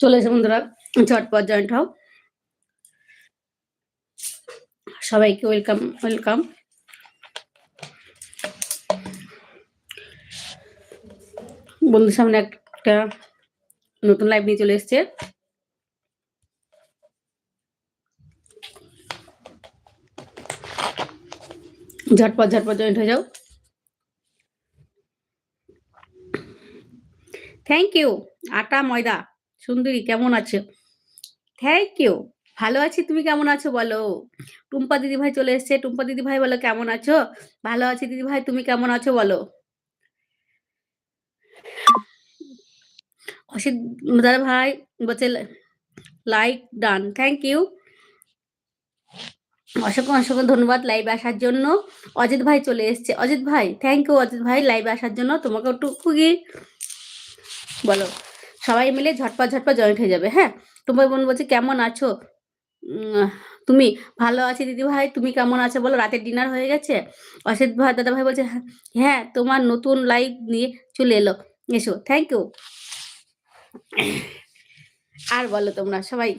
চলে এসে বন্ধুরা, ঝটপট জয়েন্ট হও। সবাইকে ওয়েলকাম ওয়েলকাম বন্ধুর সামনে একটা নতুন লাইভ নিয়ে চলে এসছে। ঝটপট ঝটপট জয়েন্ট হয়ে যাও। থ্যাংক ইউ আটা, ময়দা। সুন্দরী, কেমন আছো? থ্যাংক ইউ ভালো আছি, তুমি কেমন আছো বলো? টুম্পা দিদি ভাই চলে এসছে। টুম্পা দিদি ভাই বলো, কেমন আছো? ভালো আছি দিদি ভাই তুমি কেমন আছো বলো? অসিত দাদা ভাই বলছে লাইক ডান থ্যাংক ইউ অসংখ্য অসংখ্য ধন্যবাদ লাইভ আসার জন্য। অজিত ভাই চলে এসছে। অজিত ভাই থ্যাংক ইউ অজিত ভাই লাইভ আসার জন্য। তোমাকে একটু খুবই বলো সবাই মিলে ঝটপা ঝটপা জয়েন্ট হয়ে যাবে হ্যাঁ? তোমার বোন বলছে কেমন আছো? তুমি ভালো আছি দিদি ভাই তুমি কেমন আছো বলো রাতের ডিনার হয়ে গেছে? অসিত ভাই দাদা ভাই বলছে "হ্যাঁ, হ্যাঁ তোমার নতুন লাইভ নিয়ে চলে এলো। এসো থ্যাংক ইউ আর বলো তোমরা সবাই।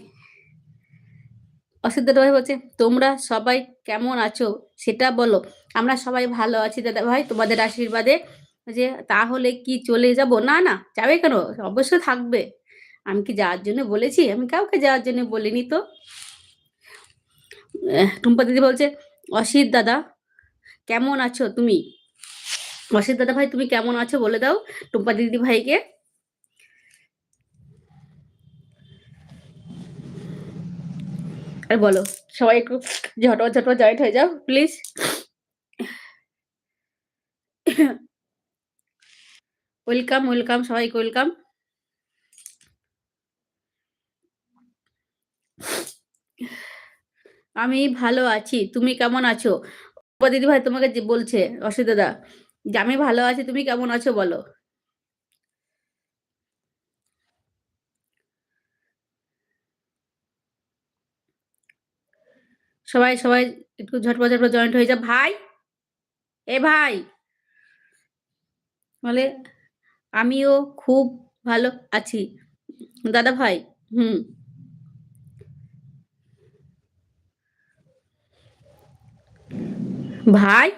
অসিত দাদা ভাই বলছে, তোমরা সবাই কেমন আছো? সেটা বলো। আমরা সবাই ভালো আছি দাদা ভাই, তোমাদের আশীর্বাদে যে তাহলে কি চলে যাব? না না, যাবে কেন? অবশ্যই থাকবে। আমি কি যাওয়ার জন্য বলেছি? আমি কাউকে যাওয়ার জন্য বলিনি তো। টুম্পা দিদি বলছে, অসিত দাদা, কেমন আছো তুমি? অসিত দাদা ভাই, তুমি কেমন আছো বলে দাও টুম্পা দিদি ভাইকে। বলো, সবাই একটু ঝটপট ঝটপট জয়েন্ট হয়ে যাও প্লিজ ওয়েলকাম ওয়েলকাম সবাইকে ওয়েলকাম আমি ভালো আছি, তুমি কেমন আছো? দিদি ভাই তোমাকে বলছে অসিত দাদা যে আমি ভালো আছি, তুমি কেমন আছো বলো। সবাই সবাই একটু ঝটপট ঝটপট জয়েন্ট হয়ে যা ভাই, এ ভাই। বলে, আমিও খুব ভালো আছি। দাদা ভাই, হুম। ভাই?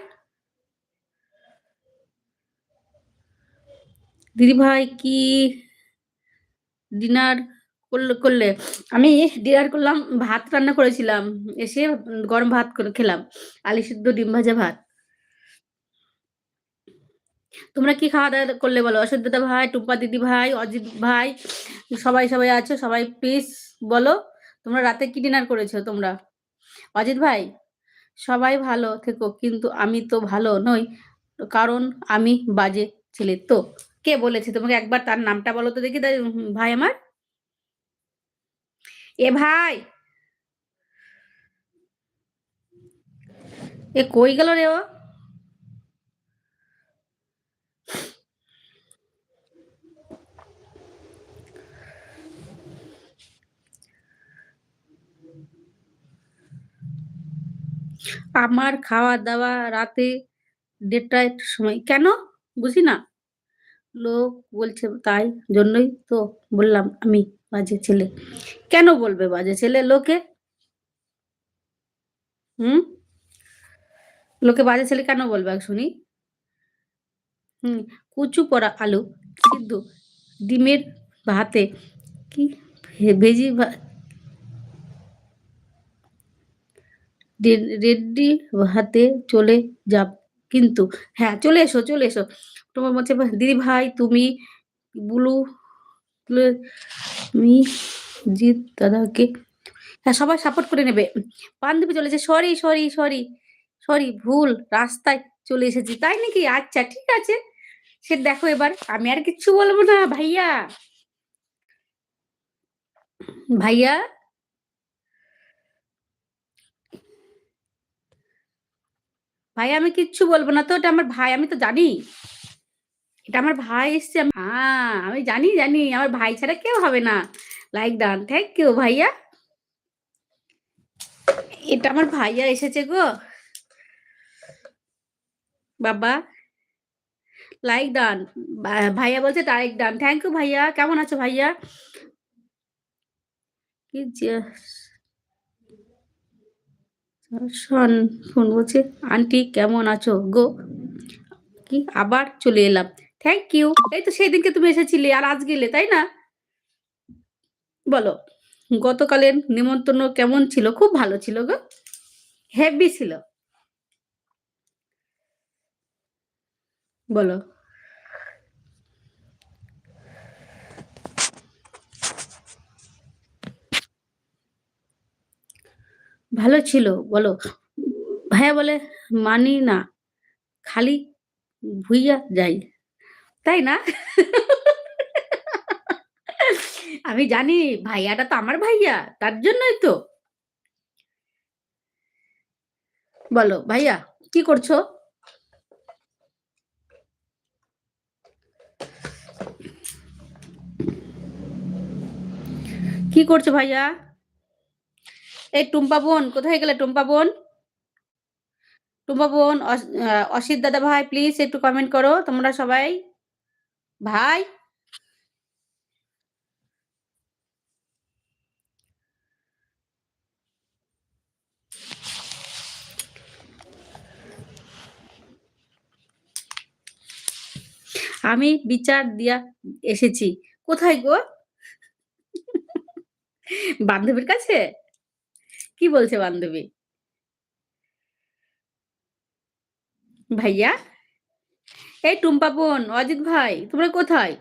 দিদি ভাই, কি ডিনার করলে করলে। আমি ডিনার করলাম, ভাত রান্না করেছিলাম। এসে গরম ভাত খেলাম। আলি সিদ্ধ, ডিম ভাজা ভাত। তোমরা কি খাওয়া দাওয়া করলে বলো? অসিত ভাই, টুম্পা দিদি ভাই, অজিত ভাই, সবাই সবাই আছো, সবাই প্লিজ বলো। তোমরা রাতে কি ডিনার করেছ তোমরা? অজিত ভাই, সবাই ভালো থেকো, কিন্তু আমি তো ভালো নই, কারণ আমি বাজে ছেলে। তো কে বলেছে? তোমাকে একবার তার নামটা বলো তো দেখি। ভাই আমার? এ ভাই। এ কই গেল রে ও? আমার খাওয়া দাওয়া রাতে দেড়টার সময়। কেন? বুঝি না। লোক বলছে তাই জন্যই তো বললাম আমি। বাজে ছেলে। কেন বলবে বাজে ছেলে লোকে? হুম? লোকে বাজে ছেলে কেন বলবে শুনি? হুম, কুচু পড়া আলু, সিদ্ধ ডিমের ভাতে কি ভেজি রেড্ডি হাতে চলে যাব কিন্তু হ্যাঁ চলে এসো চলে এসো। তোমার বলছে দিদি ভাই তুমি, বুলু জিৎ দাদাকে। হ্যাঁ সবাই সাপোর্ট করে নেবে। বান্ধবী চলেছে সরি সরি সরি সরি ভুল, রাস্তায় চলে এসেছি। তাই নাকি? আচ্ছা ঠিক আছে। সে দেখো এবার, আমি আর কিচ্ছু বলব না, ভাইয়া। ভাইয়া? ভাই আমি কিচ্ছু বলব না তো, এটা আমার ভাই, আমি তো জানি। এটা আমার ভাই এসছে হ্যাঁ আমি জানি জানি আমার ভাই ছাড়া কেউ হবে না লাইক ডান থ্যাংক ইউ ভাইয়া এটা আমার ভাইয়া এসেছে গো বাবা লাইক ডান। ভাইয়া বলছে লাইক ডান। থ্যাংক ইউ ভাইয়া। কেমন আছো ভাইয়া? কি শোন ফোন বলছে, "আন্টি কেমন আছো গো?" কি আবার চলে এলাম। Thank you. এই তো সেদিনকে তুমি এসেছিলে আর আজ গেলে, তাই না? বলো, গতকালের নিমন্ত্রণ কেমন ছিল? খুব ভালো ছিল গো। হেব্বি ছিল। বলো। ভালো ছিল বলো। ভাইয়া বলে, "মানি না, খালি ভুইয়া যাই।" তাই না? আমি জানি ভাইয়াটা তো আমার ভাইয়া। তার জন্যই তো। বলো ভাইয়া কি করছ? কি করছ ভাইয়া? এই টুম্পা বোন, কোথায় গেলে টুম্পা বোন? টুম্পা বোন, অস অসিত দাদা ভাই প্লিজ একটু কমেন্ট করো তোমরা সবাই। ভাই। আমি বিচার দিয়া এসেছি। কোথায় গো? বান্ধবীর কাছে? কি বলছে বান্ধবী? ভাইয়া? এই টুম্পা বোন, অজিত ভাই তোমরা কোথায়?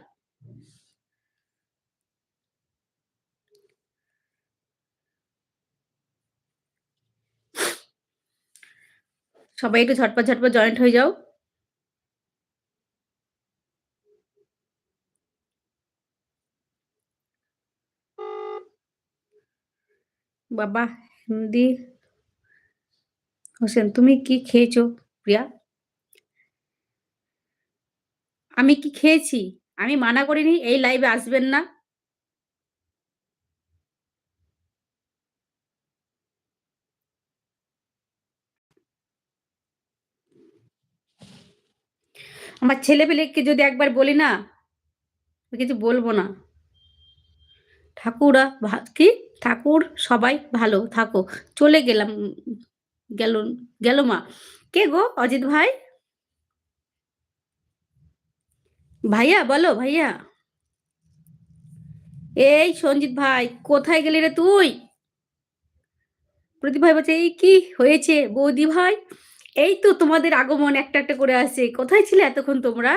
সবাই একটু ঝটপট, ঝটপট জয়েন্ট হয়ে যাও। বাবা হিন্দি হোসেন তুমি কি খেয়েছো প্রিয়া? আমি কি খেয়েছি? আমি মানা করিনি এই লাইভে আসবেন না। আমার ছেলেপেলেকে যদি একবার বলি না, কিছু বলব না। ঠাকুরা কি? ঠাকুর সবাই ভালো থাকো। চলে গেলাম গেল গেল মা। কে গো অজিত ভাই? ভাইয়া বলো ভাইয়া। এই সঞ্জিত ভাই কোথায় গেলি রে তুই? প্রদীপ ভাই বলছে, "এই কি হয়েছে বৌদি ভাই? এই তো তোমাদের আগমন একটা, একটা করে আসছে। কোথায় ছিলে এতক্ষণ তোমরা?"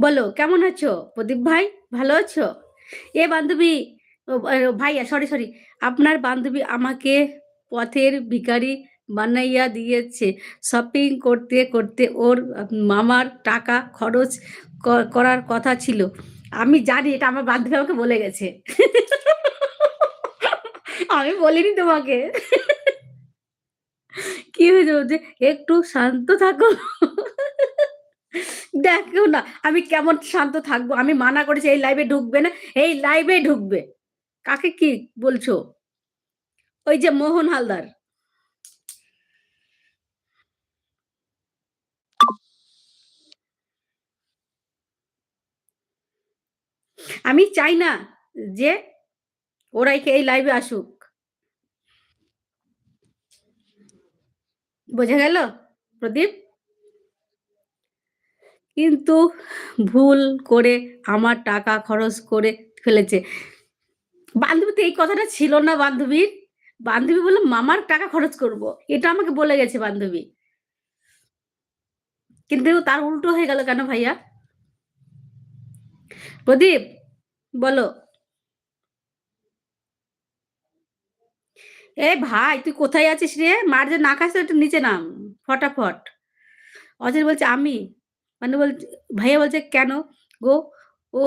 বলো কেমন আছো? প্রদীপ ভাই ভালো আছো? এ বান্ধবী ভাইয়া সরি, সরি। আপনার বান্ধবী আমাকে পথের ভিখারি বানাইয়া দিয়েছে। শপিং করতে, করতে ওর মামার টাকা খরচ করার কথা ছিল। আমি জানি এটা আমার বান্ধবী আমাকে বলে গেছে। আমি বলিনি তোমাকে। কি হয়েছে বলছে, "একটু শান্ত থাকো।" দেখো না আমি কেমন শান্ত থাকব। আমি মানা করেছি এই লাইভে ঢুকবে না। এই লাইভে ঢুকবে। কাকে কি বলছো? ওই যে মোহন হালদার। আমি চাই না যে ওরাই এই লাইভে আসুক। বোঝা গেল, প্রদীপ? কিন্তু ভুল করে আমার টাকা খরচ করে ফেলেছে। বান্ধবী তো এই কথাটা ছিল না বান্ধবীর। বান্ধবী বলল, মামার টাকা খরচ করব। এটা আমাকে বলে গেছে বান্ধবী। কিন্তু তার উল্টো হয়ে গেল কেন ভাইয়া? প্রদীপ বলো। এ ভাই, তুই কোথায় আছিস রে? মার যে না খাস একটু নিচে নাম, ফটাফট। অজয় বলছে, আমি। মানে বলছে, ভাইয়া বলছে, কেন গো? ও